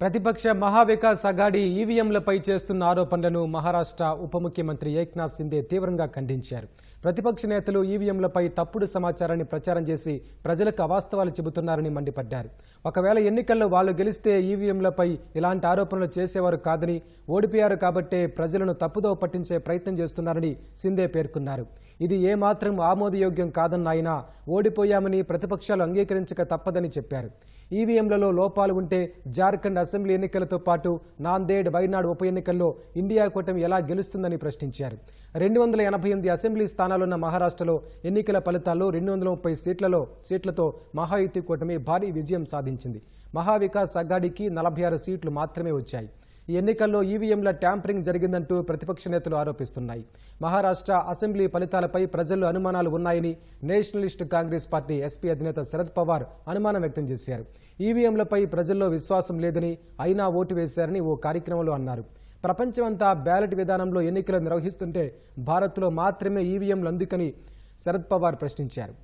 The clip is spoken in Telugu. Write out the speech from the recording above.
ప్రతిపక్ష మహావికాస్ అఘాడి ఈవీఎంలపై చేస్తున్న ఆరోపణలను మహారాష్ట్ర ఉప ముఖ్యమంత్రి ఏక్నాథ్ సిందే తీవ్రంగా ఖండించారు. ప్రతిపక్ష నేతలు ఈవీఎంలపై తప్పుడు సమాచారాన్ని ప్రచారం చేసి ప్రజలకు అవాస్తవాలు చెబుతున్నారని మండిపడ్డారు. ఒకవేళ ఎన్నికల్లో వాళ్ళు గెలిస్తే ఈవీఎంలపై ఇలాంటి ఆరోపణలు చేసేవారు కాదని ఓడిపోయారు కాబట్టే ప్రజలను తప్పుదో పట్టించే ప్రయత్నం చేస్తున్నారని సిందే పేర్కొన్నారు. ఇది ఏమాత్రం ఆమోదయోగ్యం కాదన్న ఆయన ఓడిపోయామని ప్రతిపక్షాలు అంగీకరించక తప్పదని చెప్పారు. ఈవీఎంలలో లోపాలు ఉంటే జార్ఖండ్ అసెంబ్లీ ఎన్నికలతో పాటు నాందేడ్ వైనాడ్ ఉప ఎన్నికల్లో ఇండియా కూటమి ఎలా గెలుస్తుందని ప్రశ్నించారు. రెండు వందల ఎనభై ఎనిమిది అసెంబ్లీ స్థానాలున్న మహారాష్ట్రలో ఎన్నికల ఫలితాల్లో రెండు వందల ముప్పై సీట్లలో సీట్లతో మహాయుతి కూటమి భారీ విజయం సాధించింది. మహావికాస్ అఘాడీకి నలభై ఆరు సీట్లు మాత్రమే వచ్చాయి. ఈ ఎన్నికల్లో ఈవీఎంల ట్యాంపరింగ్ జరిగిందంటూ ప్రతిపక్ష నేతలు ఆరోపిస్తున్నాయి. మహారాష్ట్ర అసెంబ్లీ ఫలితాలపై ప్రజల్లో అనుమానాలు ఉన్నాయని నేషనలిస్ట్ కాంగ్రెస్ పార్టీ ఎస్పీ అధినేత శరద్ పవార్ అనుమానం వ్యక్తం చేశారు. ఈవీఎంలపై ప్రజల్లో విశ్వాసం లేదని అయినా ఓటు వేశారని ఓ కార్యక్రమంలో అన్నారు. ప్రపంచమంతా బ్యాలెట్ విధానంలో ఎన్నికలు నిర్వహిస్తుంటే భారత్లో మాత్రమే ఈవీఎంలు అందుకని శరద్ పవార్ ప్రశ్నించారు.